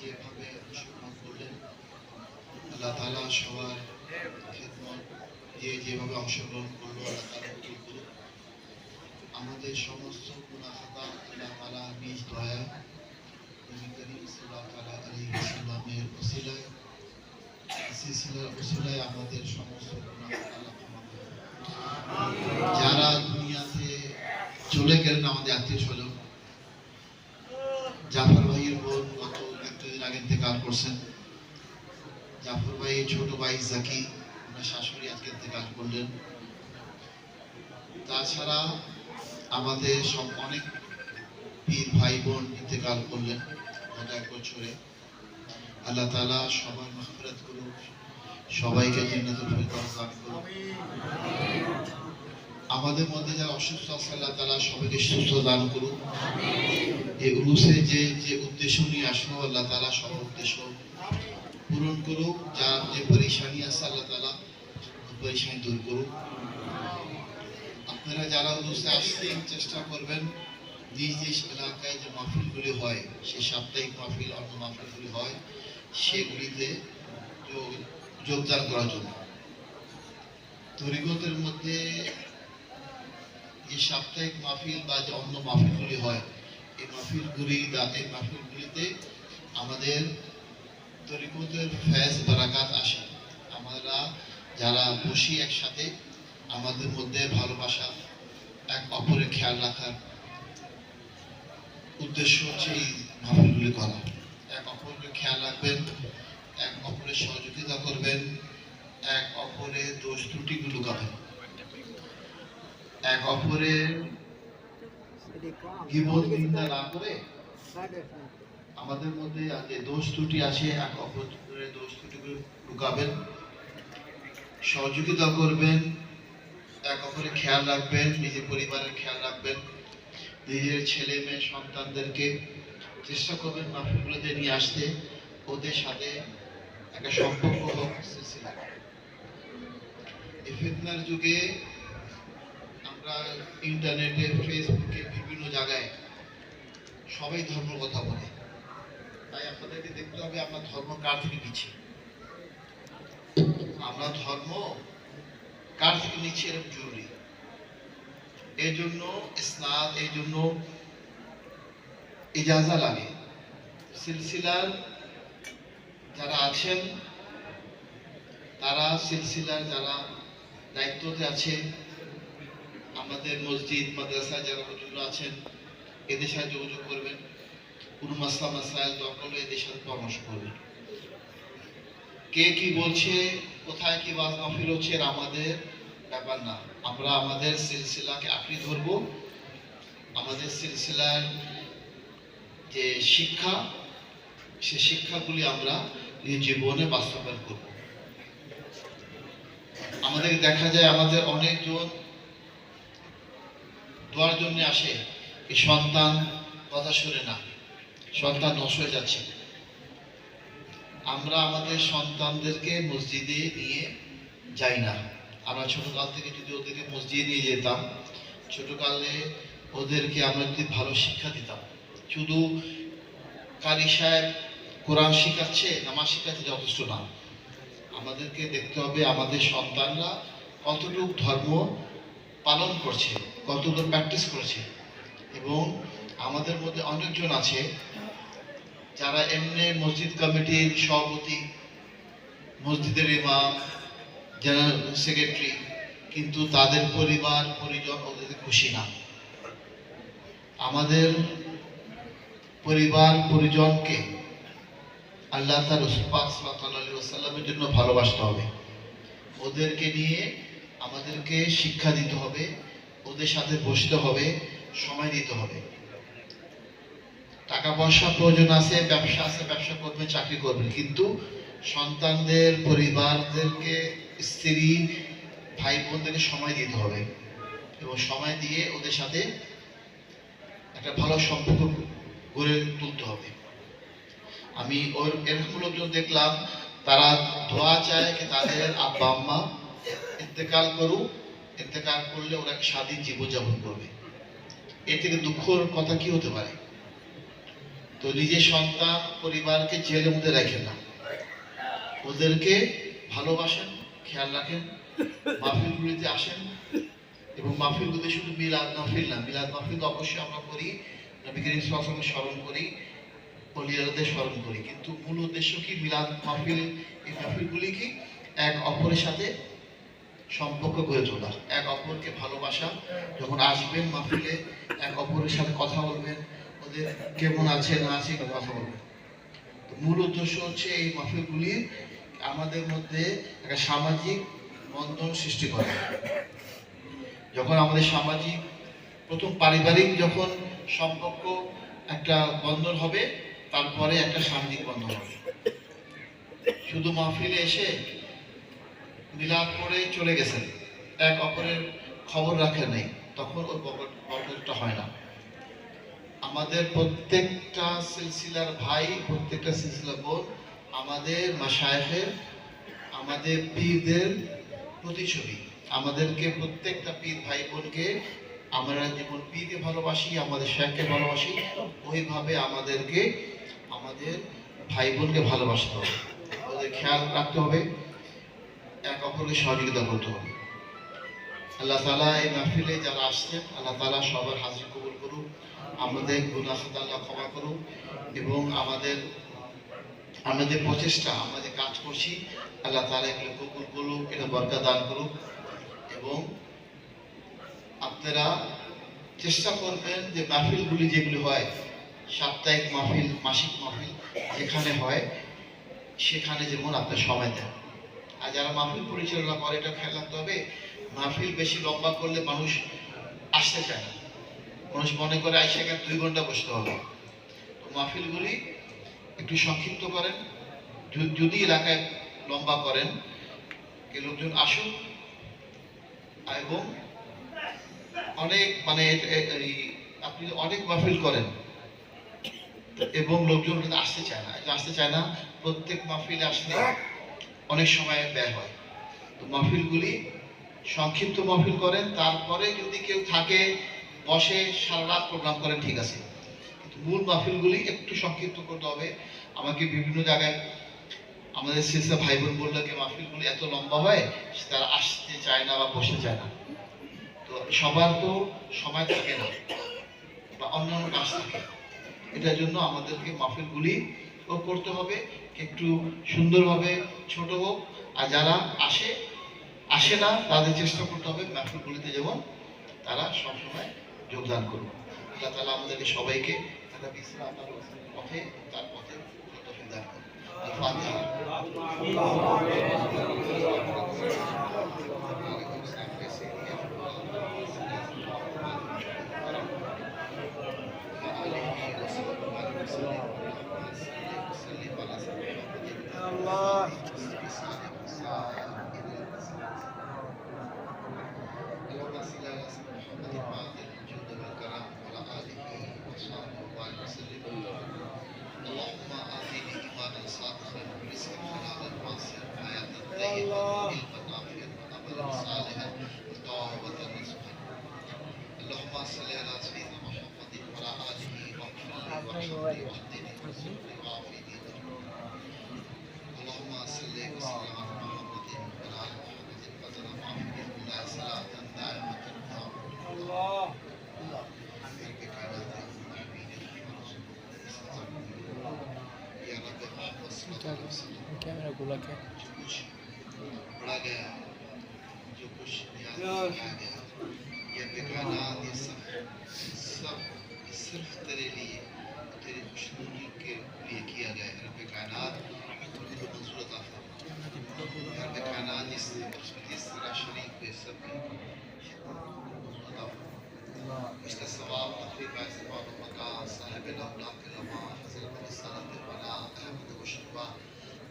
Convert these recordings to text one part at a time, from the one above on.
যেভাবে অংশগ্রহণ করলেন, আল্লাহ তালা সবার যেভাবে অংশগ্রহণ করল, আল্লাহ আমাদের সমস্ত আল্লাহ তালা দয়া। যারা দুনিয়াতে চলে গেলেন, আমাদের আত্মীয় স্বজন করছেন। জাফর ভাইয়ের ছোট ভাই জাকি, ওনার শাশুড়ি আজকে কাজ করলেন। তাছাড়া আমাদের সব অনেক পীর ভাই বোন ইন্তেকাল করলেন গত এক বছরে। আল্লাহ তাআলা সবার মাগফিরাত করুক সবাইকে জান্নাতুল ফেরদাউস দান করুক। আমাদের মধ্যে যারা অসুস্থ আল্লাহ তাআলা সবাইকে সুস্থ দান করুক। এই উরুসে যে যে উদ্দেশ্য নিয়ে আসলো, আল্লাহ তাআলা সব উদ্দেশ্য পূরণ করুক। যার যে পরেশানি আছে, আল্লাহ তাআলা পরেশানি দূর করুক। আপনারা যারা উরুসে আসতেন চেষ্টা করবেন, নিজ নিজ এলাকায় যে মাহফিলগুলি হয় সেই সাপ্তাহিক মাহফিল অন্য মাহফিলগুলি হয়, সেগুলিতে যোগদান করার জন্য। তরিকতের মধ্যে যে সাপ্তাহিক মাহফিল বা যে অন্য মাহফিলগুলি হয়, এই মাহফিলগুলি এই মাহফিলগুলিতে আমাদের তরিকতের ফ্যাজ বারাকাত আসে। আমরা যারা বসি একসাথে, আমাদের মধ্যে ভালোবাসা, এক অপরের খেয়াল রাখার উদ্দেশ্য হচ্ছে এই মাহফিলগুলি করা। এক অপরকে খেয়াল রাখবেন, এক অপরের সহযোগিতা করবেন, এক অপরের দোষ ত্রুটিগুলো লুকাবেন এক অপরের গিবত নিন্দা না করে আমাদের মধ্যে যে দোষ ত্রুটি আছে এক অপরের দোষ ত্রুটিগুলো লুকাবেন, সহযোগিতা করবেন, এক অপরের খেয়াল রাখবেন, নিজের পরিবারের খেয়াল রাখবেন, নিজের ছেলে মেয়ে সন্তানদেরকে চেষ্টা করবেন মাহফিলগুলোতে নিয়ে আসতে, ওদের সাথে একটা সম্পর্ক হোক। এই ফিতনার যুগে আমরা ইন্টারনেটে, ফেসবুকে, বিভিন্ন জায়গায় সবাই ধর্ম কথা বলে। তাই আপনাদেরকে দেখতে হবে আমরা ধর্ম কার থেকে নিচ্ছি? আমরা ধর্ম কার থেকে নিচ্ছি এরকম জরুরি। এই জন্য স্নাত এই জন্য ইজাজা লাগে। সিলসিলার যারা আছেন, তারা সিলসিলার যারা দায়িত্বতে আছে আমাদের মসজিদ মাদ্রাসা যারা হুজুর আছেন এদের সাথে যোগাযোগ করবেন। কোনো মাসলা মাসাইল দখল এদের সাথে পরামর্শ করবেন। কে কি বলছে, কোথায় কি ওয়াজ মাহফিল হচ্ছে আমাদের ব্যাপার না। আমরা আমাদের সিলসিলাকে আঁকড়ে ধরব। আমাদের সিলসিলার যে শিক্ষা, সে শিক্ষাগুলি আমরা জীবনে বাস্তবায়ন করব। আমাদের দেখা যায়, আমাদের অনেকজন দোয়ার জন্য আসে, এই সন্তান কথা শুনে না, সন্তান নষ্ট হয়ে যাচ্ছে। আমরা আমাদের সন্তানদেরকে মসজিদে নিয়ে যাই না। আমরা ছোটকাল থেকে যদি ওদেরকে মসজিদে নিয়ে যেতাম, ছোটকালে ওদেরকে আমরা যদি ভালো শিক্ষা দিতাম, শুধু কারি সাহেব কোরআন শিখাচ্ছে, নামাজ শিখাচ্ছে যথেষ্ট না। আমাদেরকে দেখতে হবে আমাদের সন্তানরা কতটুকু ধর্ম পালন করছে। কতটুকু প্র্যাকটিস করেছে? এবং আমাদের মধ্যে অনেকজন আছে যারা এমনি মসজিদ কমিটির সভাপতি, মসজিদের ইমাম, জেনারেল সেক্রেটারি, কিন্তু তাদের পরিবার, পরিজন ওদের খুশি না। আমাদের পরিবার, পরিজনকে আল্লাহ তার রসুল্লাহামের জন্য ভালোবাসতে হবে। ওদেরকে নিয়ে আমাদেরকে শিক্ষা দিতে হবে। ওদের সাথে বসতে হবে, সময় দিতে হবে। টাকা পয়সা প্রয়োজন আছে, ব্যবসা আছে, ব্যবসা করবেন চাকরি করবেন কিন্তু সন্তানদের, পরিবারদেরকে, স্ত্রী ভাই বোনদেরকে সময় দিতে হবে। এবং সময় দিয়ে ওদের সাথে একটা ভালো সম্পর্ক গড়ে তুলতে হবে। আমি ওর, এরকম লোকজন দেখলাম, তারা ধোয়া চায় কি তাদের আব্বা আম্মা ইন্তেকাল করুক ইন্তেকাল করলে ওরা স্বাধীন জীবনযাপন করবে। এর থেকে দুঃখর কথা কি হতে পারে? তো নিজের সন্তান, পরিবারকে জেলের মধ্যে রাখেন না। ওদেরকে ভালোবাসেন, খেয়াল রাখেন মাহফিলগুলিতে আসেন এবং মাহফিলগুলিতে শুধু মিলাদ মাহফিল না, মিলাদ মাহফিল তো অবশ্যই আমরা করি, নবী স্মরণ করি, অলিয়ারদের স্মরণ করি। কিন্তু মূল উদ্দেশ্য কি মিলাদ মাহফিল, এই মাহফিলগুলি কি এক অপরের সাথে সম্পর্ক গড়ে তোলা। এক অপরকে ভালোবাসা, যখন আসবেন মাহফিলে, এক অপরের সাথে কথা বলবেন, ওদের কেমন আছে না আছে কথা বলবেন। মূল উদ্দেশ্য হচ্ছে এই মাহফিলগুলি আমাদের মধ্যে একটা সামাজিক বন্ধন সৃষ্টি করে। যখন আমাদের সামাজিক প্রথম পারিবারিক যখন সম্পর্ক একটা বন্ধন হবে, তারপরে একটা সামাজিক বন্ধন হবে। শুধু মাহফিলে এসে মিলাদ করে চলে গেছেন। এক অপরের খবর রাখেন নাই। তখন ওর বন্ধনটা হয় না। আমাদের প্রত্যেকটা সিলসিলার ভাই, প্রত্যেকটা সিলসিলা বোন, আমাদের মাসায়েফের আমাদের পীরদের প্রতিছবি আমাদেরকে প্রত্যেকটা পীর ভাই বোনকে আমরা যেমন পীরকে ভালোবাসি, আমাদের শেখকে ভালোবাসি, ওইভাবে আমাদেরকে, আমাদের ভাই বোনকে ভালোবাসতে হবে। ওদের খেয়াল রাখতে হবে। এক অপরকে সহযোগিতা করতে হবে। আল্লাহ তালা এই মাহফিলে যারা আসছেন, আল্লাহ তালা সবার হাজির কবুল করুক, আমাদের গুনাহ আল্লাহ ক্ষমা করুক এবং আমাদের আমাদের প্রচেষ্টা আমাদের কাজ করছি, আল্লাহ তালা এগুলো কবুল করুক এটা বরকা দান করুক এবং আপনারা চেষ্টা করবেন যে মাহফিলগুলি যেগুলি হয়, সাপ্তাহিক মাহফিল, মাসিক মাহফিল যেখানে হয়, সেখানে যেমন আপনার সময় দেন। আর যারা মাহফিল পরিচালনা করে, এটা খেয়াল রাখতে হবে, মাহফিল বেশি লম্বা করলে মানুষ আসতে চায় না। মানুষ মনে করে, আইসে এখানে দুই ঘণ্টা বসতে হবে। তো মাহফিলগুলি একটু সংক্ষিপ্ত করেন। যদি এলাকায় লম্বা করেন লোকজন আসুন এবং অনেক মানে আপনি অনেক মাহফিল করেন, এবং লোকজন আসতে চায় না। আসতে চায় না, প্রত্যেক মাহফিলে আসলে অনেক সময় ব্যয় হয়। তো মাহফিলগুলি সংক্ষিপ্ত মাহফিল করেন, তারপরে যদি কেউ থাকে, বসে সারা রাত প্রোগ্রাম করেন, ঠিক আছে। কিন্তু মূল মাহফিলগুলি একটু সংক্ষিপ্ত করতে হবে। আমাকে বিভিন্ন জায়গায় আমাদের সিসা ভাই বোন বলল কি মাহফিলগুলি এত লম্বা হয়, তারা আসতে চায় না বা বসে চায় না। তো সবার তো সময় থাকে না বা অন্যান্য কাজ থাকে। এটার জন্য আমাদেরকে মাহফিলগুলি করতে হবে। একটু সুন্দরভাবে ছোট হোক, আর যারা আসে আসে না, তাদের চেষ্টা করতে হবে মাহফিলগুলিতে যেমন তারা সবসময় যোগদান করুন আল্লাহ তালা আমাদেরকে সবাইকে একটা বিশ্রাম পথে, তার পথে দান করুন کیا میرا گولا کیا پڑھا گیا جو کچھ یہ پیغامات یہ سب سب صرف تیرے لیے تیرے خوشنودی کے لیے کیا گیا ہے رب کائنات تمہیں جو منظور عطا رب کائنات اس اس طرح شریک پہ سب کی اس کا ثواب تقریباً ثواب مکان صاحب الاولاد کے رحمان مشرفا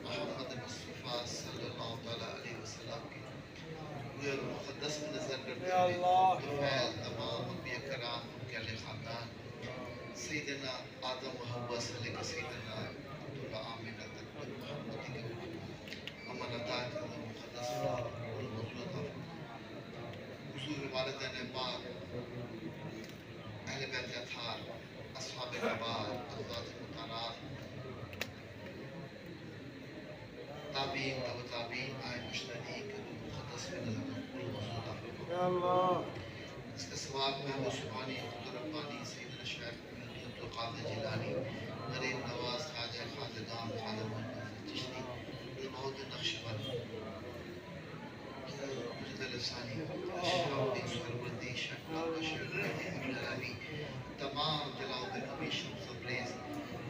محمد مصطفیٰ صلی اللہ تعالیٰ علیہ وسلم کی روئے مقدس میں نظر کرتے ہیں دفعہ تمام انبیاء کرام ان کے علیہ خاندان سیدنا آدم محبہ صلی اللہ علیہ وسلم سیدنا عبداللہ عامر رسانی تمام جلاد نبی شمس و بریز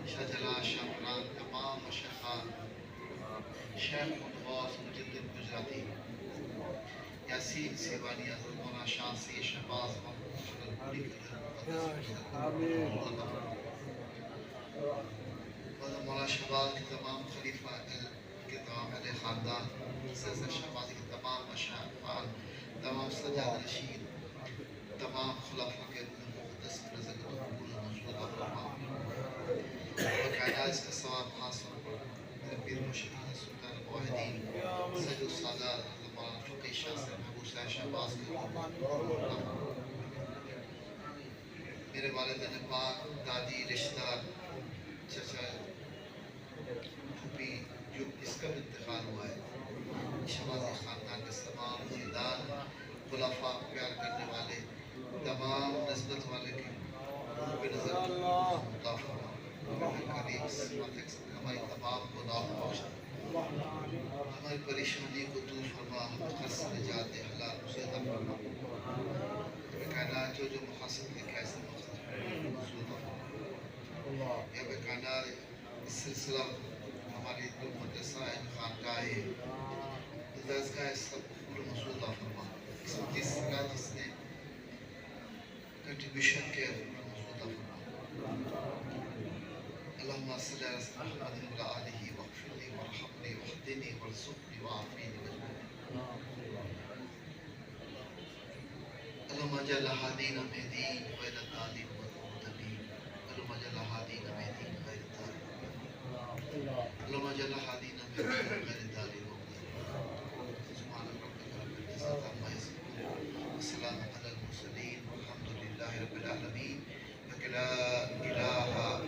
شاہ جلال شاہ مران تمام مشخان شہر مدواز مجدد مجردی یاسین سیوانی حضر مولا شاہ سی شہباز مولا مولا شہباز کے تمام خلیفہ کے تمام اہل خاندان سر شاہ کے تمام اشعار تمام سجاد رشید تمام خلفوں کے مقدس رزق و قبول و مغفرت و فرما اور کائنات کا ثواب حاصل. کر پیر مشکل سلطان واحدین سید السادہ حضرت فقی شاہ سے محبوب شاہ شہباز کو میرے والد پاک، دادی، رشتہ دار چچا، پھوپھی، جو اس کا بھی انتقال ہوا ہے. شمر خاندان کے تمام مریدان خلافہ پیار کرنے والے تمام نسبت والے کے روح نظر عطا ہماری تمام گناہ بخش ہماری پریشانی کو دور فرما ہم خرص نجات حلال سے عطا فرما۔ کائنات جو جو محاسب کے کیسے مقصد ہے؟ یا بے کائنات اس سلسلہ ہماری جو مدرسہ ہے۔ خان کا ہے مدرس کا ہے سب کو مسعود فرما سب جس کا جس نے کنٹریبیوشن کیا پورا مسعود فرما۔ اللہم صلی اللہ علیہ وسلم محمد و آلہ واغفرنی ورحمنی وحدنی وارزقنی وعافینی واجعلنی اللہم جل حدین مهدین ویلتالی الضالین اللہم جل حدین مهدین ویلتالی اللهم اجعل هادينا مهديين غير والمهتدين سبحان ربك رب العزة عما يصفون وسلام على المرسلين والحمد لله رب العالمين. ولا إله